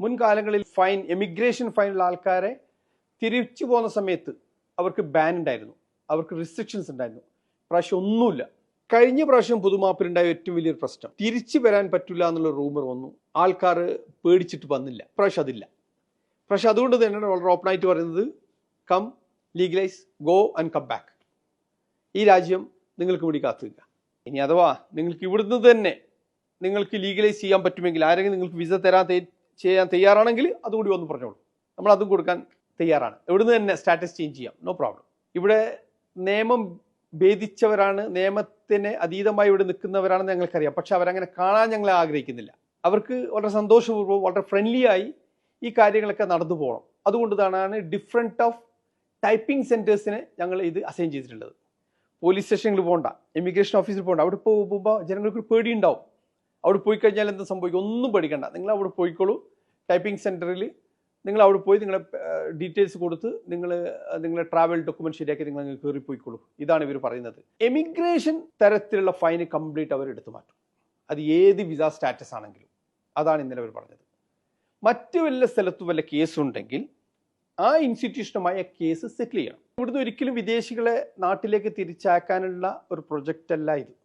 മുൻകാലങ്ങളിൽ fine emigration ഫൈനുള്ള ആൾക്കാരെ തിരിച്ചു പോകുന്ന സമയത്ത് അവർക്ക് ബാൻ ഉണ്ടായിരുന്നു. അവർക്ക് റിസ്ട്രിക്ഷൻസ് ഉണ്ടായിരുന്നു. പ്രാവശ്യം ഒന്നുമില്ല. കഴിഞ്ഞ പ്രാവശ്യം പുതുമാപ്പിലുണ്ടായ ഏറ്റവും വലിയൊരു പ്രശ്നം. തിരിച്ചു വരാൻ പറ്റില്ല എന്നുള്ള റൂമർ വന്നു. ആൾക്കാർ പേടിച്ചിട്ട് വന്നില്ല. പ്രാവശ്യം അതില്ല. പ്രാവശ്യം അതുകൊണ്ട് തന്നെയാണ് വളരെ ഓപ്പൺ ആയിട്ട് പറയുന്നത്. Come legalise go and come back ഈ രാജ്യം നിങ്ങൾക്ക് വേണ്ടി കാത്തുക. ഇനി അഥവാ നിങ്ങൾക്ക് ഇവിടുന്ന് തന്നെ നിങ്ങൾക്ക് ലീഗലൈസ് ചെയ്യാൻ പറ്റുമെങ്കിൽ ആരെങ്കിലും നിങ്ങൾക്ക് വിസ തരാൻ തയ്യ- ചെയ്യാൻ തയ്യാറാണെങ്കിൽ അതുകൂടി ഒന്ന് പറഞ്ഞോളൂ. നമ്മൾ അതും കൊടുക്കാൻ തയ്യാറാണ്. ഇവിടുന്ന് തന്നെ സ്റ്റാറ്റസ് ചേഞ്ച് ചെയ്യാം. നോ പ്രോബ്ലം ഇവിടെ നിയമം ഭേദിച്ചവരാണ് നിയമത്തിന് അതീതമായി ഇവിടെ നിൽക്കുന്നവരാണെന്ന് ഞങ്ങൾക്കറിയാം. പക്ഷെ അവരങ്ങനെ കാണാൻ ഞങ്ങൾ ആഗ്രഹിക്കുന്നില്ല. അവർക്ക് വളരെ സന്തോഷപൂർവം വളരെ ഫ്രണ്ട്ലി ആയി ഈ കാര്യങ്ങളൊക്കെ നടന്നു പോകണം. അതുകൊണ്ടാണ് ഡിഫറെന്റ് ഓഫ് ടൈപ്പിംഗ് സെന്റേഴ്സിനെ ഞങ്ങൾ ഇത് അസൈൻ ചെയ്തിട്ടുള്ളത്. പോലീസ് സ്റ്റേഷനിൽ പോകണ്ട ഇമിഗ്രേഷൻ ഓഫീസിൽ പോകണ്ട അവിടെ പോകുമ്പോൾ ജനങ്ങൾക്ക് പേടി ഉണ്ടാവും അവിടെ പോയി കഴിഞ്ഞാൽ എന്ത് സംഭവിക്കും? ഒന്നും പേടിക്കണ്ട. നിങ്ങൾ അവിടെ പോയിക്കോളൂ. ടൈപ്പിംഗ് സെന്ററിൽ നിങ്ങൾ അവിടെ പോയി നിങ്ങളുടെ ഡീറ്റെയിൽസ് കൊടുത്ത് നിങ്ങൾ നിങ്ങളെ ട്രാവൽ ഡോക്യുമെന്റ് ശരിയാക്കി നിങ്ങൾ അങ്ങ് കയറി പോയിക്കോളൂ. ഇതാണ് ഇവർ പറയുന്നത്. എമിഗ്രേഷൻ തരത്തിലുള്ള ഫൈന് കംപ്ലീറ്റ് അവർ എടുത്തു മാറ്റും. അത് ഏത് വിസ സ്റ്റാറ്റസ് ആണെങ്കിലും. അതാണ് ഇന്നലെ അവർ പറഞ്ഞത്. മറ്റു വല്ല സ്ഥലത്തും വല്ല കേസ് ഉണ്ടെങ്കിൽ ആ ഇൻസ്റ്റിറ്റ്യൂഷനുമായി ആ കേസ് സെറ്റിൽ ചെയ്യണം. ഇവിടുന്ന് ഒരിക്കലും വിദേശികളെ നാട്ടിലേക്ക് തിരിച്ചാക്കാനുള്ള ഒരു പ്രൊജക്റ്റ് അല്ല ഇത്.